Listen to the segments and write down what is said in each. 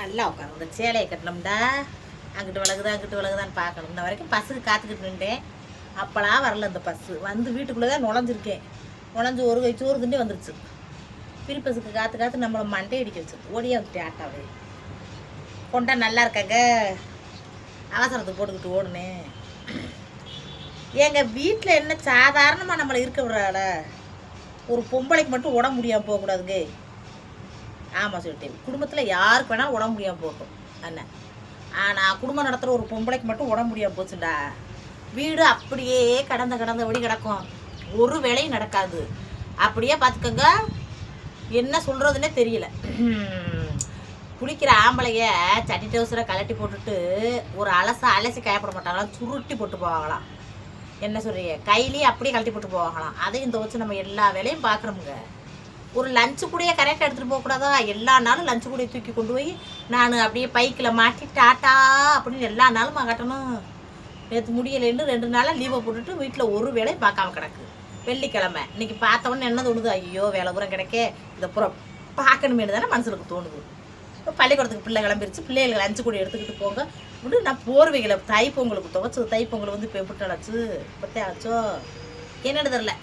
நல்லா உட்காந்து இந்த சேலையை கட்டினோம்டா. அங்கிட்டு விலகுதா அங்கிட்டு விலகுதான்னு பார்க்கணும். இந்த வரைக்கும் பஸ்ஸுக்கு காத்துக்கிட்டு நின்றேன். அப்போலாம் வரல இந்த பஸ்ஸு. வந்து வீட்டுக்குள்ளே தான் நுழைஞ்சிருக்கேன். நுழைஞ்சு ஒரு கை சோறு திண்டே வந்துருச்சு. பிரி பஸ்ஸுக்கு காற்று நம்மளை மண்டை அடிக்க வச்சு ஓடியே வந்துட்டேன் ஆட்டாவே. கொண்டா நல்லா இருக்காங்க. அவசரத்தை போட்டுக்கிட்டு ஓடுனேன். எங்கள் வீட்டில் என்ன சாதாரணமாக நம்மளை இருக்க விடுறாள? ஒரு பொம்பளைக்கு மட்டும் உடம்பு முடியாமல் போகக்கூடாதுங்க. ஆமாம் சொல்லிட்டேன் குடும்பத்தில் யாருக்கு வேணால் உடம்பு முடியாமல் போகட்டும். அண்ணன் ஆனால் குடும்பம் நடத்துகிற ஒரு பொம்பளைக்கு மட்டும் உடம்பு முடியாமல் போச்சுடா. வீடு அப்படியே கடந்த கடந்தபடி கிடக்கும். ஒரு வேலையும் நடக்காது. அப்படியே பார்த்துக்கோங்க. என்ன சொல்கிறதுனே தெரியல. குளிக்கிற ஆம்பளைய சட்டி டவுசரை கலட்டி போட்டுட்டு ஒரு அலச அலசி காயப்பட மாட்டாங்களாம். சுருட்டி போட்டு போவாங்களாம். என்ன சொல்கிறீங்க கையிலேயே அப்படியே கழட்டி போட்டு போவாங்களாம். அதையும் துவச்சு நம்ம எல்லா வேலையும் பார்க்குறோமுங்க ஒரு லஞ்சு கூடையே கரெக்டாக எடுத்துகிட்டு போகக்கூடாதா? எல்லா நாளும் லஞ்சு கூடயே தூக்கி கொண்டு போய் நான் அப்படியே பைக்கில் மாட்டி டாட்டா அப்படின்னு எல்லா நாளும் கட்டணும் நேற்று முடியலைன்னு ரெண்டு நாளாக லீவை போட்டுட்டு வீட்டில் ஒரு வேலையும் பார்க்காம கிடக்கு. வெள்ளிக்கிழமை. இன்னைக்கு பார்த்தவொடனே என்ன தோணுது ஐயோ வேலை பூரா கிடைக்கே. இதை புறம் பார்க்கணுமேனு தானே மனசுக்கு தோணுது. இப்போ பள்ளிக்கூடத்துக்கு பிள்ளை கிளம்பிருச்சு. பிள்ளைகளுக்கு லஞ்சு கூட எடுத்துக்கிட்டு போங்க. விட்டு நான் போர்வைகளை தைப்பொங்கலுக்கு துவச்சது துவைச்சது வந்து இப்போ எப்படி ஆச்சு பத்தே ஆச்சோ என்னென்னு தெரில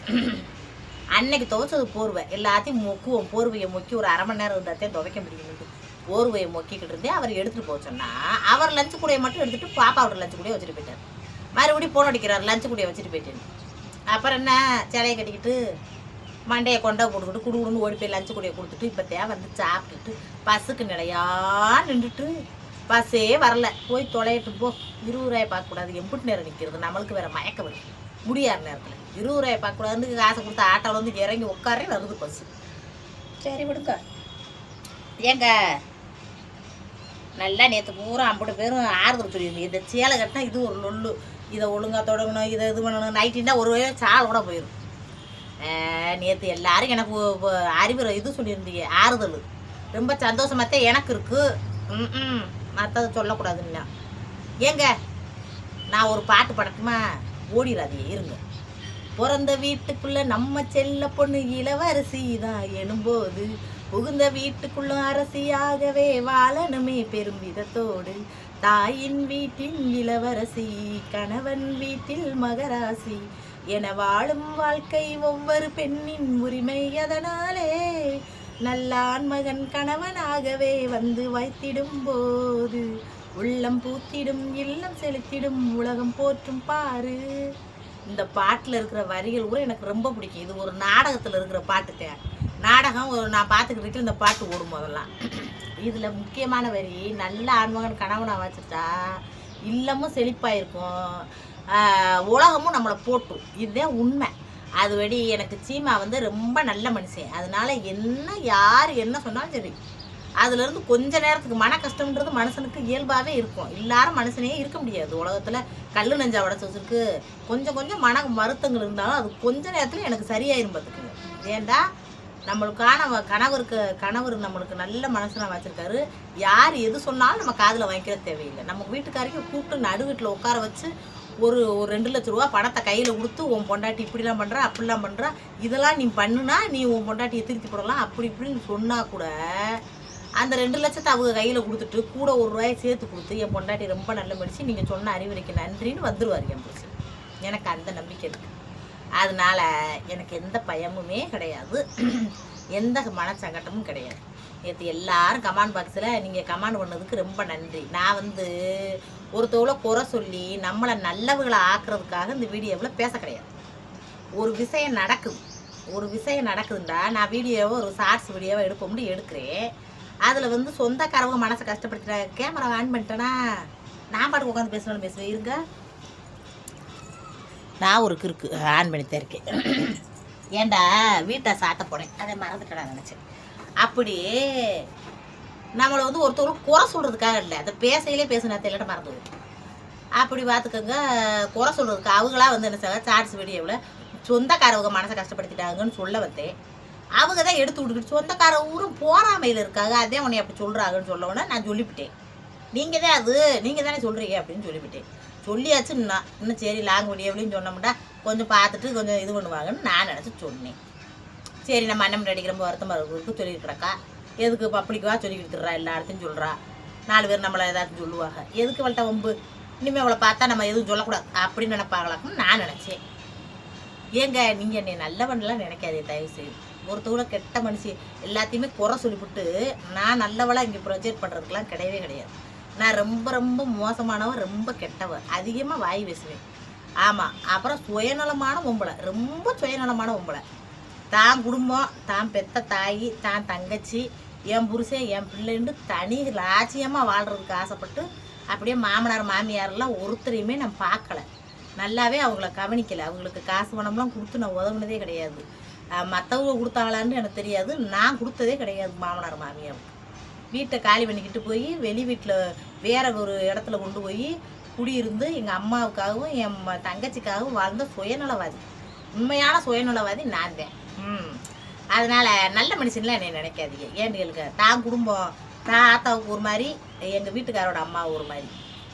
அன்னைக்கு துவைச்சது போர்வை. எல்லாத்தையும் மொக்குவோம். போர்வையை மொக்கி ஒரு அரை மணி நேரம் இருந்தாத்தையும் துவைக்க முடியும் போர்வையை மொக்கிக்கிட்டு இருந்தே அவர் எடுத்துகிட்டு போக சொன்னா அவர் லஞ்சு கூடையை மட்டும் எடுத்துட்டு பாப்பாவோட லஞ்சு கூடையை வச்சுட்டு போயிட்டார். மறுபடியும் போன் அடிக்கிறார் லஞ்சு கூடையை வச்சுட்டு போயிட்டேன் அப்புறம் என்ன? சேலையை கட்டிக்கிட்டு மண்டையை கொண்டா போட்டுக்கிட்டு குடுகுடுன்னு ஓடி போய் லஞ்சு கூடையை கொடுத்துட்டு இப்போ தேவை வந்து சாப்பிட்டுட்டு பஸ்ஸுக்கு நிலையா நின்றுட்டு பஸ்ஸே வரல. போய் தொலையிட்டு போ. இருபது ரூபாய் பார்க்கக்கூடாது. எம்பிட்டு நேரம் நிற்கிறது நம்மளுக்கு வேற மயக்க வரும் முடியாத நேரத்தில். இருபது ரூபாய் பார்க்கக்கூடாதுன்னு காசை கொடுத்து ஆட்டோவில் வந்து இறங்கி உட்காரே வருது பஸ்ஸு. சரி விடுங்க. ஏங்க நல்லா நேற்று பூரா ஐம்பது பேரும் ஆறுதல் சொல்லியிருந்தீங்க. இந்த சேலை கட்டினா இது ஒரு லொல்லு. இதை ஒழுங்காக தொடங்கணும் இதை இது பண்ணணும். நைட்டின்னா ஒரு சாலை கூட போயிடும் நேற்று எல்லாரும் எனக்கு அறிவுரை இது சொல்லியிருந்தீங்க. ஆறுதல். ரொம்ப சந்தோஷமாத்தான் எனக்கு இருக்குது ம் மற்றதை சொல்லக்கூடாதுன்னா. ஏங்க நான் ஒரு பாட்டு படக்குமா ஓடிடாதீங்க இருங்க. பிறந்த வீட்டுக்குள்ள நம்ம செல்ல பொண்ணு இளவரசி தான் எனும்போது புகுந்த வீட்டுக்குள்ள அரசியாகவே வாழணுமே பெரும் விதத்தோடு. தாயின் வீட்டில் இளவரசி கணவன் வீட்டில் மகராசி என வாழும் வாழ்க்கை ஒவ்வொரு பெண்ணின் உரிமை அதனாலே நல்லான் மகன் கணவனாகவே வந்து வைத்திடும் போது உள்ளம் பூத்திடும் இல்லம் செலுத்திடும் உலகம் போற்றும் பாரு. இந்த பாட்டில் இருக்கிற வரிகள் கூட எனக்கு ரொம்ப பிடிக்கும். இது ஒரு நாடகத்தில் இருக்கிற பாட்டுக்கு நாடகம் ஒரு நான் பார்த்துக்கிட்டு இந்த பாட்டு ஓடும் போதெல்லாம். இதில் முக்கியமான வரி நல்ல ஆண்மகன் கணவனை வச்சுட்டா இல்லமும் செழிப்பாக இருக்கும் உலகமும் நம்மளை போட்டும். இதுதான் உண்மை. அதுபடி எனக்கு சீமா வந்து ரொம்ப நல்ல மனுஷன். அதனால என்ன யார் என்ன சொன்னாலும் சரி அதுலேருந்து கொஞ்ச நேரத்துக்கு மன கஷ்டம்ன்றது மனுஷனுக்கு இயல்பாகவே இருக்கும். எல்லாரும் மனுஷனே இருக்க முடியாது. உலகத்தில் கல் நெஞ்சா உடச்சி வச்சிருக்கு. கொஞ்சம் கொஞ்சம் மன மருத்தங்கள் இருந்தாலும் அது கொஞ்ச நேரத்தில் எனக்கு சரியாயிரும் பார்த்துக்குங்க ஏண்டா நம்மளுக்கான வ- கணவருக்கு கணவர் நம்மளுக்கு நல்ல மனசில் வச்சுருக்காரு. யார் எது சொன்னாலும் நம்ம காதில் வாங்கிக்கிற தேவையில்லை. நம்ம வீட்டுக்காரையும் கூப்பிட்டு நடு வீட்டில் உட்கார வச்சு ஒரு ஒரு ரெண்டு லட்ச ரூபா பணத்தை கையில் கொடுத்து உன் பொண்டாட்டி இப்படிலாம் பண்ணுறா அப்படிலாம் பண்ணுறா இதெல்லாம் நீ பண்ணுனா நீ உன் பொண்டாட்டியை திருத்தி போடலாம். அப்படி இப்படின்னு சொன்னால் கூட அந்த ரெண்டு லட்சத்தை அவங்க கையில் கொடுத்துட்டு கூட ஒரு ரூபாயை சேர்த்து கொடுத்து என் பொண்டாட்டி ரொம்ப நல்ல படிச்சு நீங்கள் சொன்ன அறிவுரைக்கு நன்றின்னு வந்துடுவார் என் புருஷன். எனக்கு அந்த நம்பிக்கை இருக்குது அதனால எனக்கு எந்த பயமுமே கிடையாது. எந்த மனச்சங்கட்டமும் கிடையாது. நேற்று எல்லாரும் கமாண்ட் பாக்ஸில் நீங்கள் கமாண்ட் பண்ணதுக்கு ரொம்ப நன்றி. நான் வந்து ஒருத்தவளை குறை சொல்லி நம்மளை நல்லவர்களை ஆக்குறதுக்காக இந்த வீடியோவில் பேச கிடையாது. ஒரு விஷயம் நடக்குது. ஒரு விஷயம் நடக்குதுண்டா நான் வீடியோவை ஒரு ஷார்ட்ஸ் வீடியோவை எடுப்போம்னு எடுக்கிறேன். அதில் வந்து சொந்தக்காரவங்க மனசை கஷ்டப்படுத்துகிற கேமரா ஆன் பண்ணிட்டேனா நான் பாட்டுக்கு உட்காந்து பேசணும்னு பேசுவேன். இருங்க. நான் ஒரு கிறுக்கு ஆன் பண்ணித்தான் இருக்கேன். ஏன்டா வீட்டை சாட்ட போனேன். அதை மறந்துட்டேன் நான் நினச்சேன். அப்படி நம்மளை வந்து ஒருத்தவங்க குறை சொல்கிறதுக்காக இல்லை. அதை பேசையிலே பேசினா தெரியல மறந்து அப்படி பார்த்துக்கோங்க குறை சொல்கிறதுக்கு அவங்களா வந்து என்ன செய்வாங்க? சார்ட்ஸ் வீடியோவில் சொந்தக்காரவங்க மனசை கஷ்டப்படுத்திட்டாங்கன்னு சொல்ல வந்தேன். அவங்க தான் எடுத்து விட்டுக்கிட்டு சொந்தக்கார ஊரும் போறாமையில் இருக்காங்க. அதே உன்னை அப்படி சொல்கிறாங்கன்னு சொல்ல நான் சொல்லிவிட்டேன். நீங்கள் தான் அது நீங்கள் தானே சொல்கிறீங்க அப்படின்னு சொல்லிவிட்டேன். சொல்லியாச்சு நான் இன்னும் சரி லாங் வீடியோவிலையும் சொன்னோம்னா கொஞ்சம் பார்த்துட்டு கொஞ்சம் இது பண்ணுவாங்கன்னு நான் நினச்சி சொன்னேன். சரி நம்ம அண்ணன் அடிக்கிற ரொம்ப வருத்தமாக இருக்கிறதுக்கு சொல்லியிருக்கிறக்கா எதுக்கு பப்ளிக்காக சொல்லி கொடுத்துட்றா எல்லா இடத்தையும் சொல்கிறா நாலு பேர் நம்மளை ஏதாச்சும் சொல்லுவாங்க. எதுக்கு அவள்கிட்ட வம்பு? இனிமேல் அவளை பார்த்தா நம்ம எதுவும் சொல்லக்கூடாது. அப்படின்னு நினைப்பாங்களாக்குன்னு நான் நினச்சேன். ஏங்க நீங்கள் என்னை நல்லவன்லாம் நினைக்காதே தயவு செய்து ஒருத்தவங்கள கெட்ட மனுஷி எல்லாத்தையுமே குறை சொல்லிவிட்டு நான் நல்லவளாக இங்கே ப்ரொஜெக்ட் பண்ணுறதுக்கெலாம் கிடையவே கிடையாது. நான் ரொம்ப ரொம்ப மோசமானவன் ரொம்ப கெட்டவன். அதிகமாக வாய் பேசுவேன் ஆமாம் அப்புறம் சுயநலமான பொம்பளை. ரொம்ப சுயநலமான பொம்பளை. தான் குடும்பம் தான் பெத்த தாய் தான் தங்கச்சி என் புருஷன் என் பிள்ளைன்னு தனி ராஜ்யமாக வாழ்கிறதுக்கு ஆசைப்பட்டு அப்படியே மாமனார் மாமியாரெல்லாம் ஒருத்தரையுமே நான் பார்க்கல. நல்லாவே அவங்கள கவனிக்கலை. அவங்களுக்கு காசு பணம்லாம் கொடுத்து நான் உதவுனதே கிடையாது. மற்றவங்க கொடுத்தாங்களான்னு எனக்கு தெரியாது. நான் கொடுத்ததே கிடையாது மாமனார் மாமியார். வீட்டை காலி பண்ணிக்கிட்டு போய் வெளி வீட்டில் வேற ஒரு இடத்துல கொண்டு போய் குடியிருந்து எங்கள் அம்மாவுக்காகவும் என் தங்கச்சிக்காகவும் வாழ்ந்த சுயநலவாதி. உண்மையான சுயநலவாதி நான் தான். ம். அதனால் நல்ல மனுஷன்லாம் என்னை நினைக்காதீங்க. ஏன்னு கேளுங்க தான் குடும்பம் தான் ஆத்தாவுக்கு ஒரு மாதிரி எங்கள் வீட்டுக்காரோட அம்மா ஒரு மாதிரி.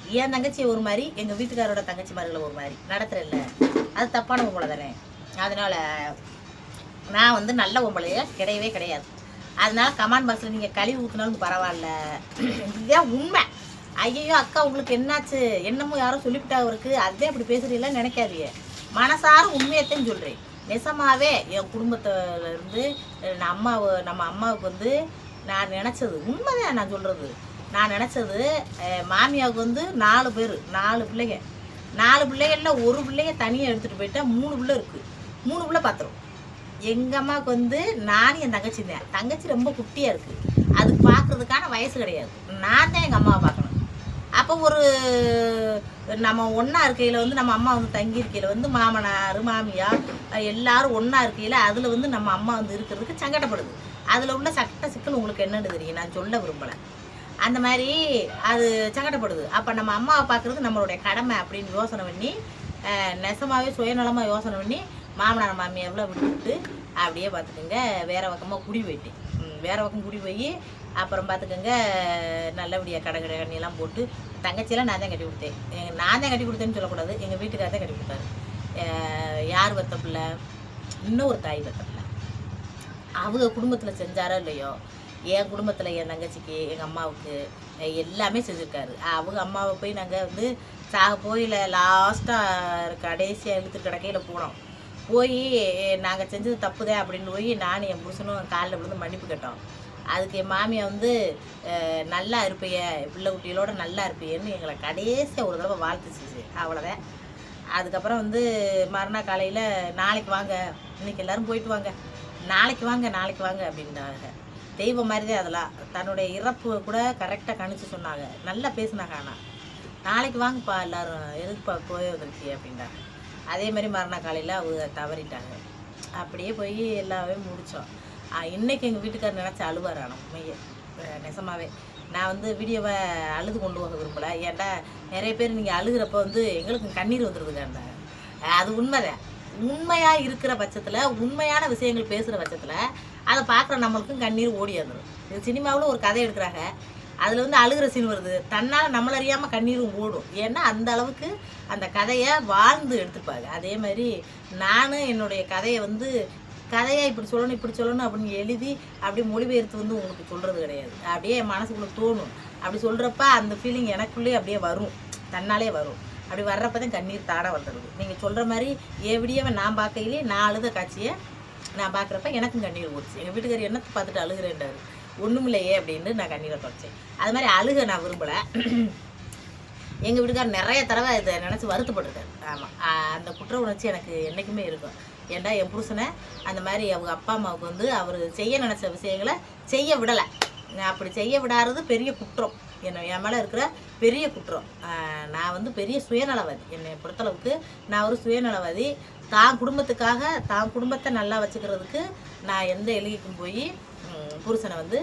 என் தங்கச்சி ஒரு மாதிரி எங்கள் வீட்டுக்காரோட தங்கச்சி மாதிரில ஒரு மாதிரி. நடத்துறேன்ல. அது தப்பான உங்களை தானே. அதனால் நான் வந்து நல்ல பொம்பளைய? கிடையவே கிடையாது. அதனால கமெண்ட் பாக்ஸில் நீங்கள் கழுவி ஊற்றினாலும் பரவாயில்ல. இதுதான் உண்மை. ஐயோ அக்கா உங்களுக்கு என்னாச்சு? என்னமோ யாரோ சொல்லிவிட்டா அவருக்கு. அதே அப்படி பேசுறீங்களா நினைக்காதீங்க. மனசார உண்மையத்தையும் சொல்கிறேன் நெசமாவே என் குடும்பத்துல இருந்து நம்ம அம்மாவை நம்ம அம்மாவுக்கு வந்து நான் நினச்சது. உண்மைதான் நான் சொல்கிறது நான் நினச்சது மாமியாவுக்கு வந்து நாலு பேர் நாலு பிள்ளைங்க. நாலு பிள்ளைகளில் ஒரு பிள்ளைங்க தனியாக எடுத்துகிட்டு போயிட்டா மூணு பிள்ளை இருக்குது மூணு பிள்ளை பார்த்துரும் எங்கள் அம்மாவுக்கு வந்து நானும் என் தங்கச்சி தான். தங்கச்சி ரொம்ப குட்டியாக இருக்குது அதுக்கு பார்க்குறதுக்கான வயசு கிடையாது. நான் தான் எங்கள் அம்மாவை பார்க்கணும். அப்போ ஒரு நம்ம ஒன்றா இருக்கையில் வந்து நம்ம அம்மா வந்து தங்கி இருக்கையில் வந்து மாமனார் மாமியார் எல்லாரும் ஒன்றா இருக்கையில் அதில் வந்து நம்ம அம்மா வந்து இருக்கிறதுக்கு சங்கடப்படுது. அதில் உள்ள சட்ட சிக்கல் உங்களுக்கு என்னென்னு தெரியும். நான் சொல்ல விரும்பலை. அந்த மாதிரி அது சங்கடப்படுது. அப்போ நம்ம அம்மாவை பார்க்குறது நம்மளுடைய கடமை அப்படின்னு யோசனை பண்ணி நெசமாகவே சுயநலமாக யோசனை பண்ணி மாமனார் மாமியாவில் விட்டுவிட்டு அப்படியே பார்த்துக்கோங்க. வேற பக்கமாக குடி போயிட்டேன் வேறு வேற பக்கம் குடி போய் அப்புறம் பார்த்துக்கோங்க நல்லபடியாக கடை கடை கண்ணியெல்லாம் போட்டு தங்கச்சியெல்லாம் நான் தான் கட்டி கொடுத்தேன். எங்கள் நான் தான் கட்டி கொடுத்தேன்னு சொல்லக்கூடாது. எங்கள் வீட்டுக்கார தான் கட்டி கொடுத்தாரு. யார் வத்த பிள்ளை? இன்னொரு தாய் வத்த பிள்ளை. அவங்க குடும்பத்தில் செஞ்சாரோ இல்லையோ என் குடும்பத்தில் என் தங்கச்சிக்கு எங்கள் அம்மாவுக்கு எல்லாமே செஞ்சுருக்காரு. அவங்க அம்மாவை போய் நாங்கள் வந்து சாக போயில் லாஸ்ட்டாக கடைசியாக இழுத்து கிடக்கையில் போனோம். போய் நாங்கள் செஞ்சது தப்புதே அப்படின்னு போய் நானும் என் புருஷனும் காலில் விழுந்து மன்னிப்பு கேட்டோம். அதுக்கு என் மாமியை வந்து நல்லா இருப்பைய பிள்ளை குட்டிகளோட நல்லா இருப்பையன்னு எங்களை கடைசியாக ஒரு தடவை வாழ்த்துச்சு அவ்வளோதான் அதுக்கப்புறம் வந்து மறுநாள் காலையில் நாளைக்கு வாங்க இன்னைக்கு எல்லாரும் போயிட்டு வாங்க நாளைக்கு வாங்க நாளைக்கு வாங்க அப்படின்னாங்க. தெய்வம் மாதிரி தான் அதெல்லாம். தன்னுடைய இறப்பு கூட கரெக்டாக கணிச்சு சொன்னாங்க. நல்லா பேசினாங்க ஆனால் நாளைக்கு வாங்கப்பா எல்லோரும் எதுக்குப்பா போய் வந்துருச்சு அப்படின்றாங்க அதே மாதிரி மறுநாள் காலையில் அவங்க தவறிட்டாங்க. அப்படியே போய் எல்லாமே முடித்தோம் இன்னைக்கு எங்கள் வீட்டுக்காரர் நினச்சி அழுவார் ஆனால் உண்மையே அஹ் நெசமாவே நான் வந்து வீடியோவை அழுது கொண்டு போக விரும்பல. ஏன்டா நிறைய பேர் நீங்கள் அழுகிறப்ப வந்து எங்களுக்கு கண்ணீர் வந்துடுதுக்காண்டா அது உண்மைதான். உண்மையாக இருக்கிற பட்சத்தில் உண்மையான விஷயங்கள் பேசுகிற பட்சத்தில் அதை பார்க்குற நம்மளுக்கும் கண்ணீர் ஓடி வந்துடும் இது சினிமாவில் ஒரு கதை எடுக்கிறாங்க. அதில் வந்து அழுகிற சீன் வருது. தன்னால் நம்மள அறியாமல் கண்ணீரும் ஓடும். ஏன்னா அந்த அளவுக்கு அந்த கதையை வாழ்ந்து எடுத்துப்பாங்க. அதே மாதிரி நானும் என்னுடைய கதையை வந்து கதையை இப்படி சொல்லணும் இப்படி சொல்லணும் அப்படின்னு எழுதி அப்படியே மொழிபெயர்த்து வந்து உங்களுக்கு சொல்கிறது கிடையாது. அப்படியே என் மனசுக்குள்ளே தோணும். அப்படி சொல்கிறப்ப அந்த ஃபீலிங் எனக்குள்ளேயே அப்படியே வரும். தன்னாலே வரும். அப்படி வர்றப்ப தான் கண்ணீர் தாட வந்துடுது நீங்கள் சொல்கிற மாதிரி என் நான் பார்க்கையிலே நான் அழுத காட்சியை நான் பார்க்குறப்ப எனக்கும் கண்ணீர் ஓடுச்சு எங்கள் வீட்டுக்காரர் என்னத்தை பார்த்துட்டு அழுகிறேன்டாரு ஒன்றுமில்லையே அப்படின்னு நான் கண்ணீரை தொடச்சேன். அது மாதிரி அழுக நான் விரும்பலை. எங்கள் வீட்டுக்கார் நிறைய தடவை இதை நினச்சி வருத்தப்பட்டிருக்காரு. ஆமாம் அந்த குற்ற உணர்ச்சி எனக்கு என்றைக்குமே இருக்கும். ஏன்டா என் புருஷனை அந்த மாதிரி அவங்க அப்பா அம்மாவுக்கு வந்து அவர் செய்ய நினச்ச விஷயங்களை செய்ய விடலை. அப்படி செய்ய விடாதது பெரிய குற்றம். என்ன என் மேலே இருக்கிற பெரிய குற்றம். நான் வந்து பெரிய சுயநலவாதி. என்னை பொறுத்தளவுக்கு நான் ஒரு சுயநலவாதி. தான் குடும்பத்துக்காக தான் குடும்பத்தை நல்லா வச்சுக்கிறதுக்கு நான் எந்த எளிக்கும் போய் புருஷனை வந்து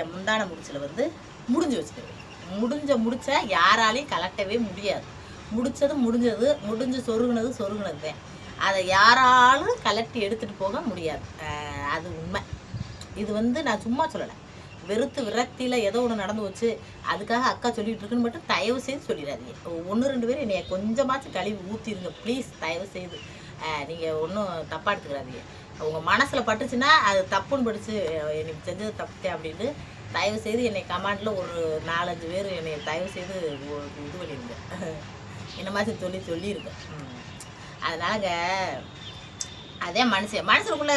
என் முந்தான முடிச்சில் வந்து முடிஞ்சு வச்சுக்கிறேன் முடிஞ்ச முடிச்ச யாராலையும் கலட்டவே முடியாது. முடிச்சது முடிஞ்சது முடிஞ்சு சொருகினது சொருகினது தான். அதை யாராலும் கலட்டி எடுத்துகிட்டு போக முடியாது. அது உண்மை. இது வந்து நான் சும்மா சொல்லலை. வெறுத்து விரக்தியில் ஏதோ ஒன்று நடந்து வச்சு அதுக்காக அக்கா சொல்லிகிட்டு இருக்குன்னு மட்டும் தயவு செய்து சொல்லிடாதீங்க. ஒன்று ரெண்டு பேரும் என்னைய கொஞ்சமாச்சும் கழுவி ஊற்றிடுங்க ப்ளீஸ் தயவு செய்து. நீங்கள் ஒன்றும் தப்பாக எடுத்துக்கிறாதீங்க உங்க மனசுல பட்டுச்சுன்னா அது தப்புன்னு படிச்சு எனக்கு செஞ்சது தப்புட்டேன் அப்படின்னு தயவு செய்து என்னை கமாண்டில் ஒரு நாலஞ்சு பேர் என்னை தயவு செய்து இது பண்ணியிருங்க என்ன மாதிரி சொல்லி சொல்லியிருக்கேன். ம். அதனாலங்க அதே மனுஷன் மனுஷனுக்குள்ள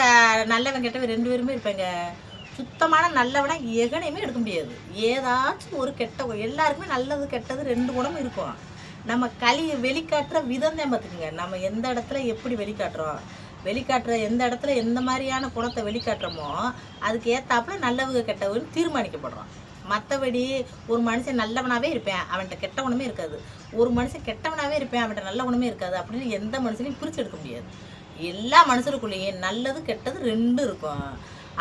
நல்லவன் கெட்டவன் ரெண்டு பேருமே இருப்பாங்க. சுத்தமான நல்லவனா எகனையுமே எடுக்க முடியாது. ஏதாச்சும் ஒரு கெட்ட எல்லாருக்குமே நல்லது கெட்டது ரெண்டு குணமும் இருக்கும். நம்ம களி வெளிக்காட்டுற விதம் தான் பார்த்துக்குங்க. நம்ம எந்த இடத்துல எப்படி வெளிக்காட்டுறோம்? வெளிக்காட்டுற எந்த இடத்துல எந்த மாதிரியான குணத்தை வெளிக்காட்டுறோமோ அதுக்கு ஏற்றாப்புல நல்லவங்க கெட்டவன்னு தீர்மானிக்கப்படுறோம் மற்றபடி ஒரு மனுஷன் நல்லவனாகவே இருப்பேன் அவன்கிட்ட கெட்ட குணமே இருக்காது. ஒரு மனுஷன் கெட்டவனாகவே இருப்பேன் அவன்கிட்ட நல்ல குணமே இருக்காது அப்படின்னு எந்த மனுஷனையும் பிரிச்சு எடுக்க முடியாது. எல்லா மனுஷருக்குள்ளேயும் நல்லது கெட்டது ரெண்டும் இருக்கும்.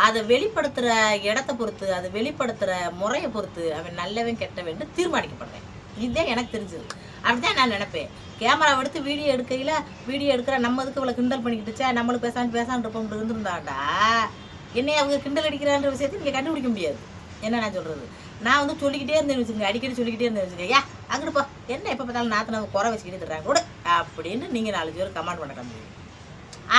அதை வெளிப்படுத்துகிற இடத்த பொறுத்து அதை வெளிப்படுத்துகிற முறையை பொறுத்து அவன் நல்லவன் கெட்டவன் தீர்மானிக்கப்படுறேன். இதுதான் எனக்கு தெரிஞ்சது. அப்படிதான் நான் நினைப்பேன். கேமரா எடுத்து வீடியோ எடுக்கையில் வீடியோ எடுக்கிற நம்ம இதுக்கு இவ்வளோ கிண்டல் பண்ணிக்கிட்டுச்சா? நம்மளுக்கு பேசாமல் பேசாமல் இருப்போம் இருந்திருந்தாண்டா? என்னை அவங்க கிண்டல் அடிக்கிறான்ற விஷயத்தை நீங்கள் கண்டுபிடிக்க முடியாது. என்ன நான் சொல்கிறது நான் வந்து சொல்லிக்கிட்டே இருந்தேன் வச்சுக்கோங்க. அடிக்கடி சொல்லிக்கிட்டே இருந்தேன் வச்சுக்கோங்க. ஏ அங்கிட்டு போ. என்ன எப்போ பார்த்தாலும் நாற்று நம்ம குறை வச்சுக்கிட்டே தர்றாங்க கூட அப்படின்னு நீங்கள் நாலு பேர் கமெண்ட் பண்ண கம்மி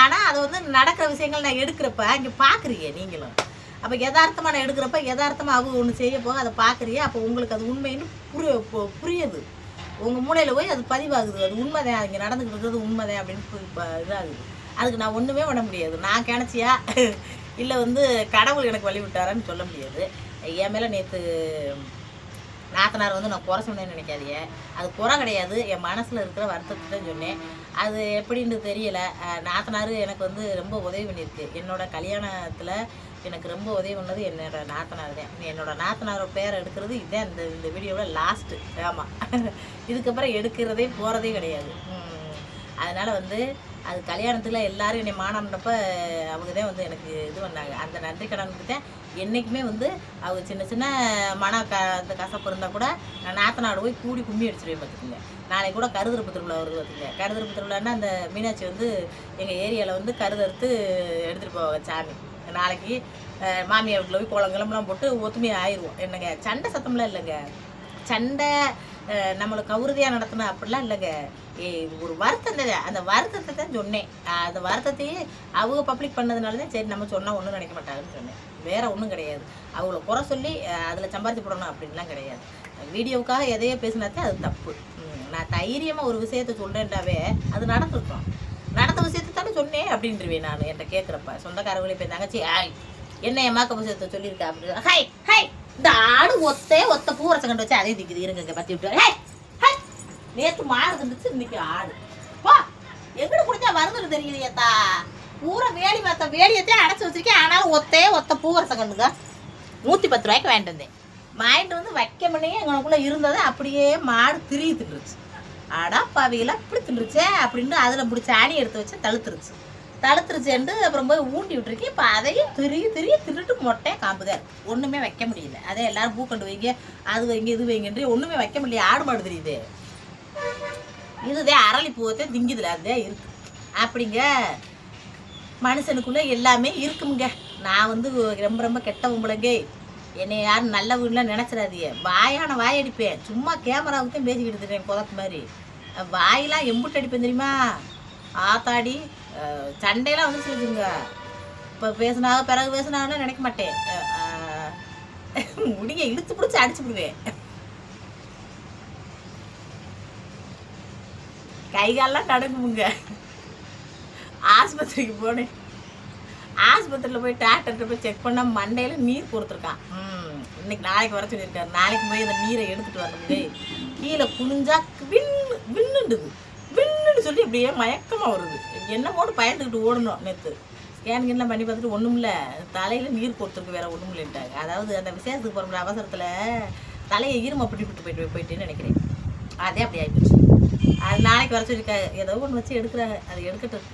ஆனால் அது வந்து நடக்கிற விஷயங்கள் நான் எடுக்கிறப்ப இங்கே பார்க்குறீங்க நீங்களும். அப்போ யதார்த்தமாக நான் எடுக்கிறப்ப யதார்த்தமாக அவங்க ஒன்று செய்ய போக அதை பார்க்குறியே அப்போ உங்களுக்கு அது உண்மைன்னு புரிய பு- புரியுது. உங்கள் மூளையில் போய் அது பதிவாகுது. அது உண்மைதான். இங்கே நடந்துக்கிட்டு இருக்கிறது உண்மைதான் அப்படின்னு ப- இதாகுது. அதுக்கு நான் ஒன்றுமே பண்ண முடியாது. நான் கிணச்சியா? இல்லை வந்து கடவுள் எனக்கு வழி விட்டாரான்னு சொல்ல முடியாது. என் மேலே நேற்று நாத்தனார் வந்து நான் குறை சொன்னேன்னு நினைக்காதீங்க. அது குறை கிடையாது. என் மனசில் இருக்கிற வருத்தத்தை தான் சொன்னேன். அது எப்படின்னு தெரியல. நாத்தனார் எனக்கு வந்து ரொம்ப உதவி பண்ணியிருக்கு. என்னோட கல்யாணத்தில் எனக்கு ரொம்ப உதவி பண்ணது என்னோட நாத்தனார் தான். என்னோட நாத்தனாரோட பேரை எடுக்கிறது இதுதான் இந்த இந்த வீடியோவில் லாஸ்ட்டு ஆமாம் இதுக்கப்புறம் எடுக்கிறதே போகிறதே கிடையாது. அதனால் வந்து அது கல்யாணத்தில் எல்லோரும் என்னை மானாம்னப்ப அவங்க தான் வந்து எனக்கு இது பண்ணாங்க. அந்த நன்றி கடனுக்கு தான் என்றைக்குமே வந்து அவங்க சின்ன சின்ன மன க அந்த கசப்பு இருந்தால் கூட நான் நாத்தனாடு போய் கூடி கும்மி அடிச்சிருவேன் பார்த்துக்கோங்க நாளைக்கு கூட கருதறுப்பு திருவிழா வருது பார்த்துக்கோங்க கருதறுப்பு திருவிழான்னா அந்த மீனாட்சி வந்து எங்கள் ஏரியாவில் வந்து கருதறுத்து எடுத்துகிட்டு போவாங்க சாமி. நாளைக்கு மாமியார் வீட்டில் போய் குளம் கிளம்புலாம் போட்டு ஒத்துமையாக ஆயிடுவோம். என்னங்க சண்டை சத்தம்லாம் இல்லைங்க. சண்டை நம்மளை நம்மளுக்கு கவுறுதியாக நடத்தணும் அப்படிலாம் இல்லைங்க. ஒரு வருத்தம் தான் அந்த வருத்தத்தை தான் சொன்னேன். அந்த வருத்தத்தையே அவங்க பப்ளிக் பண்ணதுனால தான் சரி நம்ம சொன்னால் ஒன்றும் நினைக்க மாட்டாங்கன்னு சொன்னேன். வேற ஒன்றும் கிடையாது. அவங்கள குறை சொல்லி அதில் சம்பாரிச்சு போடணும் அப்படின்லாம் கிடையாது. வீடியோவுக்காக எதையோ பேசினாத்தே அது தப்பு. நான் தைரியமாக ஒரு விஷயத்த சொல்கிறேன்டாவே அது நடந்துருக்கோம். நடந்த விஷயத்தை தானே சொன்னேன் அப்படின்றவேன் நான் என்கிட்ட கேட்குறப்ப. சொந்தக்காரங்களே போய் தங்கச்சி ஆய் என்ன என் மாக்க விஷயத்தை சொல்லியிருக்கா? அப்படின்னு ஹை ஹை இந்த ஆடு ஒத்தே ஒத்த பூரசம் கண்டு வச்சு அதே திக்குது. இருங்க இங்கே பற்றி விட்டு ஹே ஹை நேற்று மாடு இருந்துச்சு இன்னைக்கு ஆடு. வா எங்கிட்ட குடிச்சா வருதுன்னு தெரியலையேத்தா பூரா வேலி மத்த வேலியத்தையும் அடைச்சி வச்சிருக்கேன். ஆனாலும் ஒத்தே ஒத்த பூவரசம் கண்டுங்க. நூற்றி பத்து ரூபாய்க்கு வாங்கிட்டு வந்தேன். வாங்கிட்டு வந்து வைக்க முன்னையே எங்களுக்குள்ளே இருந்ததை. அப்படியே மாடு திரி தின்றுச்சு. அடா பவியெல்லாம் இப்படி தின்றுச்சே அப்படின்னு அதில் பிடிச்ச ஆணி எடுத்து வச்சு தழுத்துருச்சு. தழுத்துருச்சேன்ட்டு அப்புறம் போய் ஊண்டி விட்டுருக்கு இப்போ அதையும் திரிய திரிய திருட்டு மொட்டை காம்புதார் ஒன்றுமே வைக்க முடியல. அதே எல்லாரும் பூக்கண்டு வைங்க அது வைங்க இது வைங்கன்றி ஒன்றுமே வைக்க முடியல. ஆடு மாடு தெரியுது? இதுதான் அரளி பூவத்தை திங்குதுல அதுதான் இருக்கு. அப்படிங்க மனுஷனுக்குள்ளே எல்லாமே இருக்குமுங்க. நான் வந்து ரொம்ப ரொம்ப கெட்ட பொம்பளைங்க. என்னை யாரும் நல்ல வீடுலாம் நினச்சிடாதீங்க. வாயான வாய் அடிப்பேன். சும்மா கேமராவுக்கும் பேசிக்கிட்டு இருக்கேன் புதக்கு மாதிரி. வாயெல்லாம் எம்புட்டு அடிப்பேன் தெரியுமா? ஆத்தாடி சண்டையெல்லாம் வந்து சொல்லுங்க இப்போ பேசினாக பிறகு பேசினாங்கன்னு நினைக்க மாட்டேன். முடிங்க முடிய இழுத்து பிடிச்சி அடிச்சு விடுவேன். கை கால்லாம் நடுங்குமுங்க. ஆஸ்பத்திரிக்கு போனேன். ஆஸ்பத்திரியில் போய் டாக்டர்கிட்ட போய் செக் பண்ணால் மண்டையில் நீர் கொடுத்துருக்கான் ம் இன்னைக்கு நாளைக்கு வர சொல்லியிருக்காரு. நாளைக்கு போய் அந்த நீரை எடுத்துட்டு வரணுங்க கீழே குனிஞ்சா வின்னு வின்னுண்டுது பின்னு சொல்லி இப்படியே மயக்கமாக வருது. என்னமோடு பயந்துக்கிட்டு ஓடணும் நேற்று ஸ்கேனிங்லாம் பண்ணி பார்த்துட்டு ஒன்றும் இல்லை. தலையில் நீர் கொடுத்துருக்கு வேற ஒன்றும் இல்லைன்ட்டாங்க. அதாவது அந்த விசேஷத்துக்கு போகிற அவசரத்தில் தலையை ஈரமாக பிடி விட்டு போயிட்டு போயிட்டேன்னு நினைக்கிறேன். அதே அப்படி ஆகிடுச்சு அது நாளைக்கு வர சொல்லியிருக்காங்க. ஏதோ ஒன்று வச்சு எடுக்கிறாங்க. அது எடுக்கட்டும்.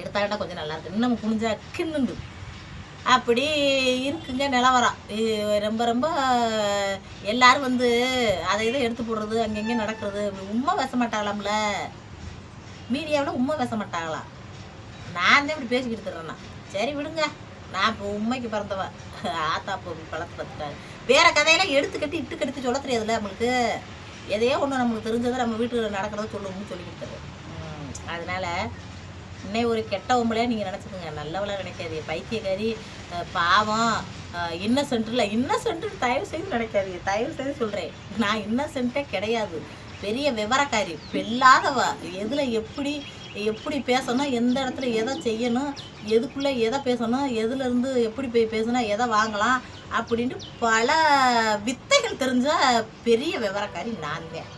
எடுத்தாக்கிட்டா கொஞ்சம் நல்லா இருக்கு இன்னும் குனிஞ்சா கிண்ணுண்டு. அப்படி இருக்குங்க நிலவரம். ரொம்ப ரொம்ப எல்லாரும் வந்து அதை இதை எடுத்து போடுறது அங்கங்கே நடக்கிறது உண்மை பேச மாட்டாங்களாம்ல? மீடியாவில் உண்மை பேச மாட்டாங்களாம். நான் தான் இப்படி பேசிக்கிட்டு இருக்கிறேன்னா. சரி விடுங்க. நான் இப்போ உண்மைக்கு பிறந்தவ. ஆத்தா இப்போ பழத்து பார்த்துட்டாங்க வேற கதையெல்லாம் எடுத்துக்கட்டி இட்டு கடித்து சொல்ல தெரியாதுல்ல நம்மளுக்கு? எதையோ ஒன்று நம்மளுக்கு தெரிஞ்சதை நம்ம வீட்டுக்கு நடக்கிறத சொல்லுவோம்னு சொல்லி கொடுத்துரு அதனால் இன்னே ஒரு கெட்ட கெட்டவங்களே நீங்கள் நினச்சிக்கோங்க. நல்லவளாக நினைக்காதீங்க. பைத்தியக்காரி அஹ், சென்ட்ரில் இன்னசென்ட்ல இன்னசென்ட் தயவு செய்து நினைக்காதீங்க. தயவு செய்து சொல்கிறேன் நான் இன்னசென்ட்டே கிடையாது. பெரிய விவரக்காரி பெல்லாதவ. எதில் எப்படி எப்படி பேசணும் எந்த இடத்துல எதை செய்யணும் எதுக்குள்ளே எதை பேசணும் எதுலேருந்து எப்படி போய் பேசணும் எதை வாங்கலாம் அப்படின்ட்டு பல வித்தைகள் தெரிஞ்ச பெரிய விவரக்காரி நான் தான்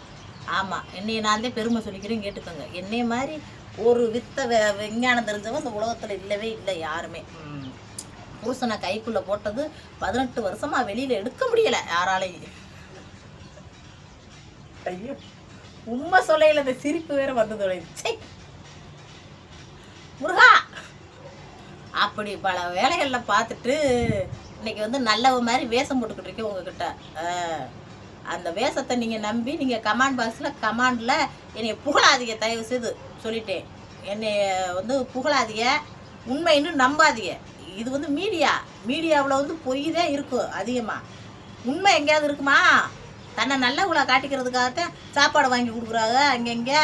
ஆமாம் என்னையை நான் தான் பெருமை சொல்லிக்கிறேன் கேட்டுக்கோங்க. என்னைய மாதிரி ஒரு வித்த விஞ்ஞானம் தெரிஞ்சவன் இந்த உலகத்தில் இல்லவே இல்லை யாருமே. புருஷனை கைக்குள்ளே போட்டது பதினெட்டு வருஷமா வெளியில் எடுக்க முடியலை யாராலையும். ஐயோ. உண்மை சொல்லையில் இந்த சிரிப்பு வேற வந்தது முருகா. அப்படி பல வேலைகளில் பார்த்துட்டு இன்னைக்கு வந்து நல்லவ மாதிரி வேஷம் போட்டுக்கிட்டு இருக்கேன் உங்ககிட்ட. அந்த வேஷத்தை நீங்கள் நம்பி நீங்கள் கமாண்ட் பாக்ஸில் கமாண்டில் என்னை புகழாதீங்க தயவு செய்து. சொல்லிட்டேன். என்னை வந்து புகழாதீங்க. உண்மைன்னு நம்பாதீங்க. இது வந்து மீடியா மீடியாவில் வந்து பொய் தான் இருக்கும் அதிகமாக உண்மை எங்கேயாவது இருக்குமா? தன்னை நல்லவங்கள காட்டிக்கிறதுக்காகத்தான் சாப்பாடு வாங்கி கொடுக்குறாங்க. அங்கங்கே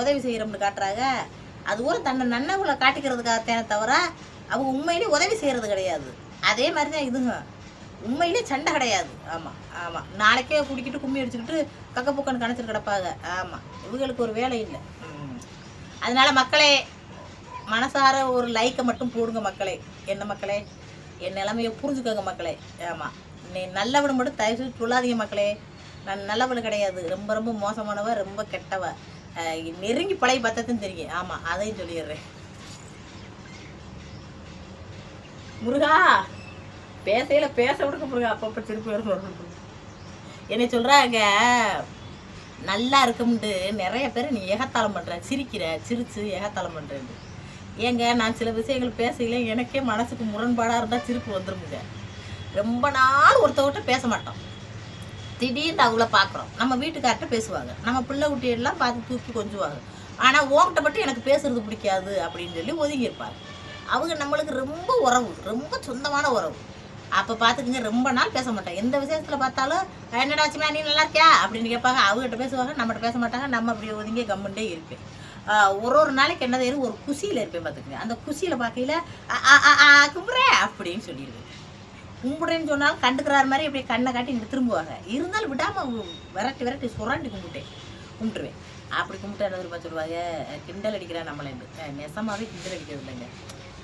உதவி செய்கிறோம்னு காட்டுறாங்க. அது கூட தன்னை நல்லவங்கள காட்டிக்கிறதுக்காகத்தானே தவிர அவங்க உண்மையிலே உதவி செய்கிறது கிடையாது. அதே மாதிரி தான் இதுங்க. உண்மையிலே சண்டை கிடையாது. ஆமாம் ஆமாம் நாளைக்கே குடிக்கிட்டு கும்மி அடிச்சுக்கிட்டு கக்க புக்கன்னு கணச்சிட்டு கிடப்பாங்க. ஆமாம் இவங்களுக்கு ஒரு வேலை இல்லை. அதனால மக்களே மனசார ஒரு லைக்கை மட்டும் போடுங்க மக்களே. என்ன மக்களே? என் நிலமையை புரிஞ்சுக்கோங்க மக்களே. ஆமாம் நீ நல்லவனு மட்டும் தயவு செய்து சொல்லாதீங்க மக்களே. நான் நல்லவனு கிடையாது. ரொம்ப ரொம்ப மோசமானவ ரொம்ப கெட்டவ. நெருங்கி பழைய பத்தத்துன்னு தெரியும். ஆமாம் அதையும் சொல்லிடுறேன். முருகா பேசையில் பேச விடுங்க முருகா. அப்பப்போ திருப்பி வரும். என்னை சொல்கிறாங்க நல்லா இருக்கும்ட்டு நிறைய பேர் நீ ஏகத்தாளம் பண்ணுற சிரிக்கிற சிரித்து ஏகத்தாளம் பண்ணுறது ஏங்க நான் சில விஷயங்கள் பேசல எனக்கே மனசுக்கு முரண்பாடாக இருந்தால் சிரிப்பு வந்துருமுங்க. ரொம்ப நாள் ஒருத்தவர்கிட்ட பேச மாட்டோம். திடீர்னு அவங்கள பார்க்குறோம் நம்ம வீட்டுக்கார்ட்ட பேசுவாங்க. நம்ம பிள்ளை குட்டியெல்லாம் பார்த்து தூக்கி கொஞ்சுவாங்க. ஆனால் ஓங்கிட்ட மட்டும் எனக்கு பேசுறது பிடிக்காது அப்படின்னு சொல்லி ஒதுங்கியிருப்பாங்க. அவங்க நம்மளுக்கு ரொம்ப உறவு ரொம்ப சொந்தமான உறவு. அப்போ பார்த்துக்குங்க ரொம்ப நாள் பேச மாட்டேன் எந்த விஷயத்தில் பார்த்தாலும் என்னடாச்சுமா நீ நல்லா இருக்கியா? அப்படின்னு கேட்பாங்க. அவங்ககிட்ட பேசுவாங்க நம்மகிட்ட பேச மாட்டாங்க. நம்ம அப்படி ஒதுங்கி கம்முண்டே இருப்பேன். ஒரு ஒரு நாளைக்கு என்ன தெரியும் ஒரு குசியில் இருப்பேன் பார்த்துக்குங்க. அந்த குசியில் பார்க்கையில் "அ, அப்படின்னு சொல்லிடுவேன். கும்பிடுறேன்னு சொன்னாலும் கண்டுக்கிறார் மாதிரி அப்படியே கண்ணை காட்டி இங்கே திரும்புவாங்க. இருந்தாலும் விடாமல் விரட்டி விரட்டி சுரண்டி கும்பிட்டேன். கும்பிட்டுருவேன். அப்படி கும்பிட்டு என்ன தெரியுமா சொல்லுவாங்க? கிண்டல் அடிக்கிறா நம்மளேந்து நெசமாகவே கிண்டல் அடிக்கிறது இல்லைங்க.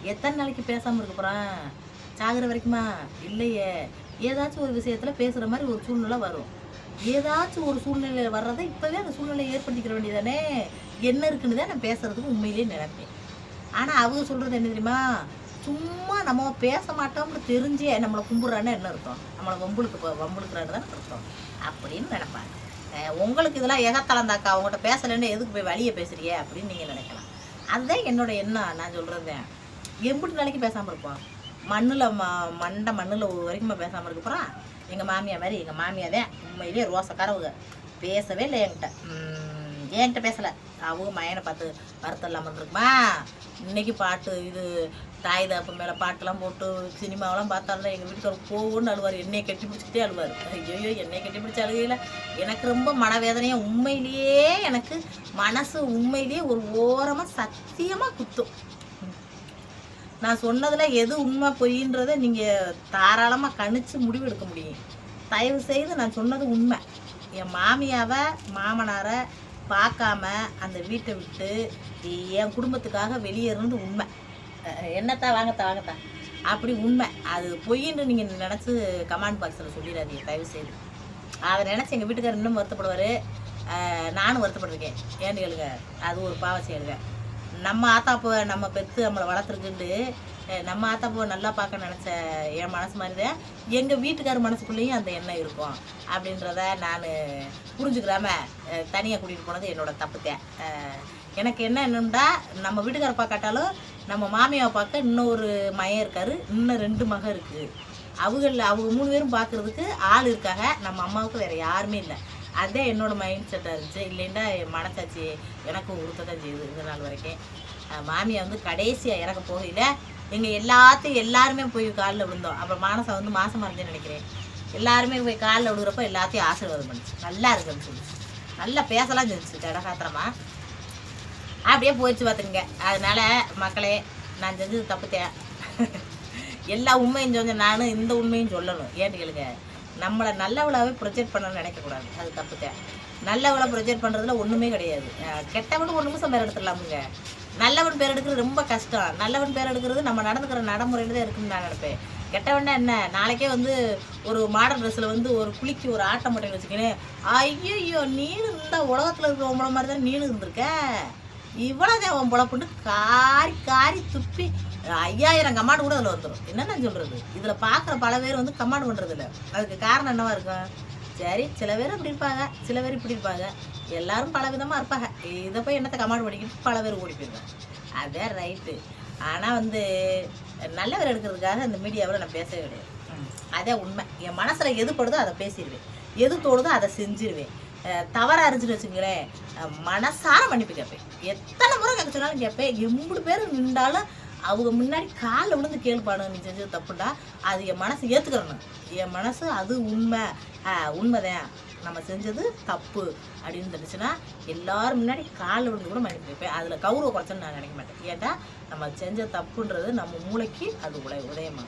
எத்தனை நாளைக்கு பேசாமல் இருக்க போகிறான் சாகிற வரைக்குமா? இல்லையே. ஏதாச்சும் ஒரு விஷயத்தில் பேசுகிற மாதிரி ஒரு சூழ்நிலை வரும். ஏதாச்சும் ஒரு சூழ்நிலை வர்றதை இப்போவே அந்த சூழ்நிலையை ஏற்படுத்திக்கிற வேண்டியதானே? என்ன இருக்குன்னு தான் நான் பேசுறதுக்கு உண்மையிலேயே நினைப்பேன். ஆனால் அவங்க சொல்கிறது என்ன தெரியுமா? சும்மா நம்ம பேச மாட்டோம்னு தெரிஞ்சே நம்மளை கும்பிட்றான்னு என்ன அர்த்தம்? நம்மளை வம்புளுக்கு போ- வம்புளுக்குறான்னு தான் அர்த்தம்? அப்படின்னு நினைப்பாங்க. உங்களுக்கு இதெல்லாம் எகத்தளந்தாக்கா அவங்ககிட்ட பேசலைன்னு எதுக்கு போய் வழியை பேசுறிய அப்படின்னு நீங்கள் நினைக்கலாம். அதுதான் என்னோட எண்ணம். நான் சொல்கிறது எம்பிட்டு நாளைக்கு பேசாமல் இருப்போம். மண்ணில் ம மண்டை மண்ணில் வரைக்கும் பேசாமல் இருக்க போகிறான் எங்கள் மாமியா மாதிரி எங்கள் மாமியா தான் உண்மையிலேயே ரோசக்காரவங்க. பேசவே இல்லை என்கிட்ட. என்கிட்ட பேசலை. அவங்க மயனை பார்த்து வருத்தம் இல்லாமல் இருந்திருக்குமா? இன்றைக்கி பாட்டு இது தாய் தாப்பு மேலே பாட்டெல்லாம் போட்டு சினிமாவெல்லாம் பார்த்தாலும் எங்கள் வீட்டுக்கு போகும்னு அழுவார். என்னையை கட்டி பிடிச்சிக்கிட்டே அழுவார். ஐயோ என்னையை கட்டி பிடிச்ச அழுகையில். எனக்கு ரொம்ப மனவேதனையாக உண்மையிலேயே எனக்கு மனசு உண்மையிலேயே ஒரு ஓரமாக சத்தியமாக குத்தும். நான் சொன்னதில் எது உண்மை பொய்ன்றதை நீங்கள் தாராளமாக கணிச்சு முடிவெடுக்க முடியும். தயவு செய்து நான் சொன்னது உண்மை. என் மாமியாவை மாமனாரை பார்க்காம அந்த வீட்டை விட்டு என் குடும்பத்துக்காக வெளியேறது உண்மை. என்னத்தா வாங்கத்தா வாங்கத்தா. அப்படி உண்மை. அது பொய்ன்னு நீங்கள் நினச்சி கமெண்ட் பாக்ஸில் சொல்லிடாதீங்க தயவு செய்து. அதை நினச்சி எங்கள் வீட்டுக்காரர் இன்னும் வருத்தப்படுவார். நானும் வருத்தப்பட்டிருக்கேன். ஏன்னு கேளுங்க. அது ஒரு பாவ செய்யுங்க நம்ம ஆத்தாப்பை நம்ம பெற்று நம்மளை வளர்த்துருக்குண்டு நம்ம ஆத்தாப்பை நல்லா பார்க்க நினச்ச என் மனசு மாதிரி தான் எங்கள் வீட்டுக்கார மனசுக்குள்ளேயும் அந்த எண்ணம் இருக்கும். அப்படின்றத நான் புரிஞ்சுக்கிறாம தனியாக கூட்டிகிட்டு போனது என்னோட தப்புத்தேன் எனக்கு என்ன என்னண்டா நம்ம வீட்டுக்கார பார்க்காட்டாலும் நம்ம மாமியாவை பார்க்க இன்னொரு மயம் இருக்காரு இன்னும் ரெண்டு மகன் இருக்குது அவங்கள அவங்க மூணு பேரும் பார்க்குறதுக்கு ஆள் இருக்காங்க. நம்ம அம்மாவுக்கு வேறு யாருமே இல்லை. அதுதான் என்னோட மைண்ட் செட்டாக இருந்துச்சு. இல்லைன்னா என் மனசாட்சி எனக்கும் உறுத்த தான் செய்யுது இந்த நாள் வரைக்கும். மாமியை வந்து கடைசியாக இறக்க போகையில் எங்கள் எல்லாத்தையும் எல்லாருமே போய் காலில் விழுந்தோம். அப்புறம் மானசா வந்து மாசமாக இருந்தேன்னு நினைக்கிறேன். எல்லாருமே போய் காலில் விழுகிறப்ப எல்லாத்தையும் ஆசீர்வாதம் பண்ணுச்சு. நல்லா இருக்குன்னு சொல்லிச்சு. நல்லா பேசலாம் செஞ்சுச்சு கடகாத்திரமா அப்படியே போயிடுச்சு பார்த்துங்க அதனால மக்களே நான் செஞ்சது தப்புத்தேன் எல்லா உண்மையும் சொன்ன நானும் இந்த உண்மையும் சொல்லணும். ஏன்னு கேளுங்க. நம்மளை நல்லவளாகவே ப்ரொஜெக்ட் பண்ணணும்னு நினைக்கக்கூடாது. அது தப்புத்தேன் நல்லவளை ப்ரொஜெக்ட் பண்ணுறதுல ஒன்றுமே கிடையாது. கெட்டவனுக்கு ஒரு நிமிஷம் பேர் எடுத்துடலாமுங்க. நல்லவன் பேர் எடுக்கிறது ரொம்ப கஷ்டம். நல்லவன் பேர் எடுக்கிறது நம்ம நடந்துக்கிற நடைமுறையில் தான் இருக்குன்னு நான் நினைப்பேன். கெட்டவன்னா என்ன? நாளைக்கே வந்து ஒரு மாடல் ட்ரெஸ்ஸில் வந்து ஒரு குளிக்கு ஒரு ஆட்டம் மாட்டேன்னு வச்சுக்கினேன். ஐயோ நீனு இந்த உலகத்தில் இருக்கிற உங்களை மாதிரி தான் நீனு இருந்திருக்க? இவ்வளோதான் உன் பொழப்புண்டு காரி காரி துப்பி ஐயாயிரம் கமாண்டு கூட அதில் வந்துடும் என்ன நான் சொல்கிறது இதில் பார்க்குற பல பேர் வந்து கமாண்ட் பண்ணுறது இல்லை அதுக்கு காரணம் என்னவா இருக்கும்? சரி சில பேர் அப்படி இருப்பாங்க சில பேர் இப்படி இருப்பாங்க. எல்லாரும் பல விதமாக இருப்பாங்க. இதை போய் என்னத்தை கமாண்ட் பண்ணிக்கிட்டு பல பேர் ஓடி போயிருவாங்க அதே ரைட்டு ஆனால் வந்து நல்லவர் எடுக்கிறதுக்காக இந்த மீடியாவில் நான் பேசவே கிடையாது. அதே உண்மை. என் மனசில் எது படுதோ அதை பேசிடுவேன். எது தோடுதோ அதை செஞ்சிருவேன். தவறாக தவறா இருந்துச்சுன்னு வச்சுங்களேன் மனசார மன்னிப்பு கேட்பேன். எத்தனை முறை கேட்க சொன்னாலும் கேட்பேன். எம்பது பேர் நின்றாலும் அவங்க முன்னாடி காலில் விழுந்து கேள்பானு நீ செஞ்சது தப்புண்டா அது என் மனசு ஏற்றுக்கிறணும் என் மனசு அது உண்மை. உண்மைதான். நம்ம செஞ்சது தப்பு அப்படின்னு தெரிஞ்சுன்னா எல்லாரும் முன்னாடி காலில் விழுந்து கூட மன்னிப்பு கேட்பேன். அதில் கௌரவ குறைச்சன்னு நான் நினைக்க மாட்டேன். ஏன்டா? நம்ம செஞ்ச தப்புன்றது நம்ம மூளைக்கு அது உடைய உதயமா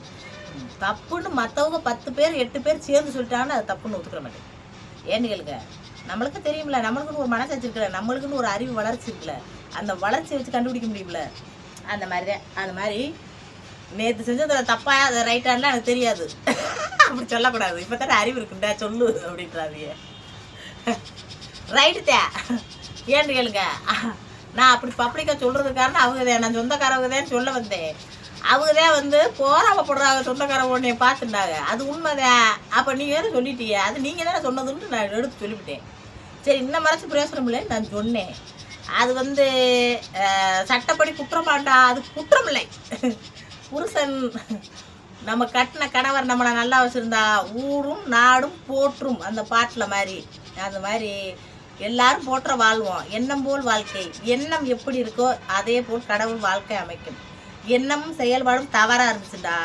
தப்புன்னு மற்றவங்க பத்து பேர் எட்டு பேர் சேர்ந்து சொல்லிட்டாங்கன்னா அது தப்புன்னு ஒத்துக்கிற மாட்டேன். ஏன்னு கேளுங்க. நம்மளுக்கு தெரியும்ல நம்மளுக்குன்னு ஒரு மனசு வச்சிருக்கல நம்மளுக்குன்னு ஒரு அறிவு வளர்ச்சி இருக்குல்ல. அந்த வளர்ச்சி வச்சு கண்டுபிடிக்க முடியும்ல. அந்த மாதிரி தான் அந்த மாதிரி. நேற்று செஞ்சதுல தப்பா அது ரைட்டான்லாம் எனக்கு தெரியாது. அப்படி சொல்லக்கூடாது. இப்போ தானே அறிவு இருக்குண்டா சொல்லு அப்படின்றாதிய ரைட்டு தே ஏன்னு கேளுங்க. நான் அப்படி பப்ளிக்காக சொல்கிறது காரணம் அவங்க தான். நான் சொந்தக்காரவங்க தான் சொல்ல வந்தேன். அவங்க தான் வந்து போராமப்படுறாங்க சொந்தக்காரங்க உடனே பார்த்துட்டாங்க. அது உண்மைதான் அப்போ நீங்கள் வேறு சொல்லிட்டீங்க அது நீங்கள் தானே சொன்னதுன்ட்டு நான் எடுத்து சொல்லிவிட்டேன். சரி இன்னும் மறைச்சு பிரயோசனம் இல்லைன்னு நான் சொன்னேன். அது வந்து சட்டப்படி குற்றமாட்டா அது குற்றம் இல்லை புருஷன் நம்ம கட்டின கணவர் நம்மளை நல்லா வச்சுருந்தா ஊரும் நாடும் போற்றும் அந்த பாட்டில் மாதிரி. அந்த மாதிரி எல்லாரும் போற்ற வாழ்வோம். எண்ணம் போல் வாழ்க்கை. எண்ணம் எப்படி இருக்கோ அதே போல் கடவுள் வாழ்க்கை அமைக்கும். எண்ணமும் செயல்பாடும் தவறாக இருந்துச்சுடா.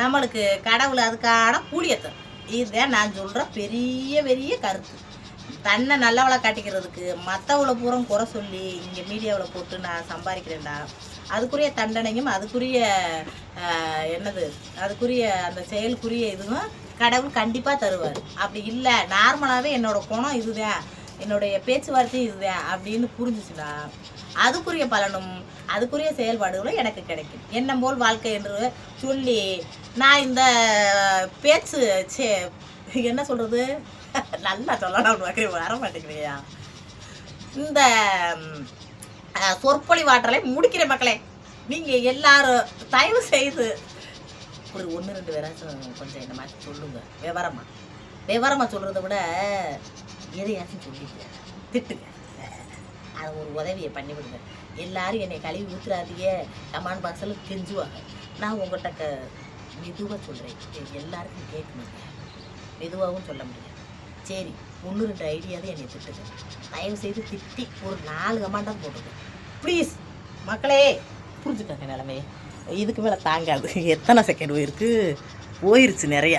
நம்மளுக்கு கடவுள் அதுக்கான கூலியத்தை இதுதான் நான் சொல்கிற பெரிய பெரிய கருத்து. தன்னை நல்லவளை காட்டிக்கிறதுக்கு மற்றவளை பூரம் குறை சொல்லி இங்கே மீடியாவில் போட்டு நான் சம்பாதிக்கிறேன்டா. அதுக்குரிய தண்டனையும் அதுக்குரிய என்னது அதுக்குரிய அந்த செயலுக்குரிய இதுவும் கடவுள் கண்டிப்பாக தருவார். அப்படி இல்லை நார்மலாகவே என்னோட குணம் இதுதான் என்னுடைய பேச்சுவார்த்தை இதுதான் அப்படின்னு புரிஞ்சிச்சுன்னா அதுக்குரிய பலனும் அதுக்குரிய செயல்பாடுகளும் எனக்கு கிடைக்கும். எண்ணம் போல் வாழ்க்கை என்று சொல்லி நான் இந்த பேச்சு சே என்ன சொல்கிறது நல்லா சொல்லலாம் வைக்கிறேன் வர மாட்டேங்கிறியா? இந்த சொற்பொழி அஹ், சொற்பொழிவாற்றலை முடிக்கிற மக்களே. நீங்கள் எல்லாரும் தயவு செய்து ஒரு ஒன்று ரெண்டு பேராச்சும் கொஞ்சம் இந்த மாதிரி சொல்லுங்க. விவரமா. விவரமா சொல்கிறத விட எதையாச்சும் சொல்லிங்க திட்டுங்க. அது ஒரு உதவியை பண்ணி விடுங்க எல்லாரும் என்னை கழுவி ஊற்றுறாதியே கமாண்ட் பாக்ஸில் தெரிஞ்சுவாங்க. நான் உங்கள்கிட்ட க மெதுவாக சொல்கிறேன் எல்லாருக்கும் கேட்கணுங்க மெதுவாகவும் சொல்ல முடியாது சரி ஒன்று ரெண்டு ஐடியாவே என்னை திட்டுது. தயவு செய்து திட்டி ஒரு நாலு கமாண்டாக போட்டுங்க ப்ளீஸ் மக்களே புரிஞ்சுக்கங்க நிலமையே. இதுக்கு மேலே தாங்காது. எத்தனை செகண்ட் போயிருக்கு? போயிருச்சு நிறையா.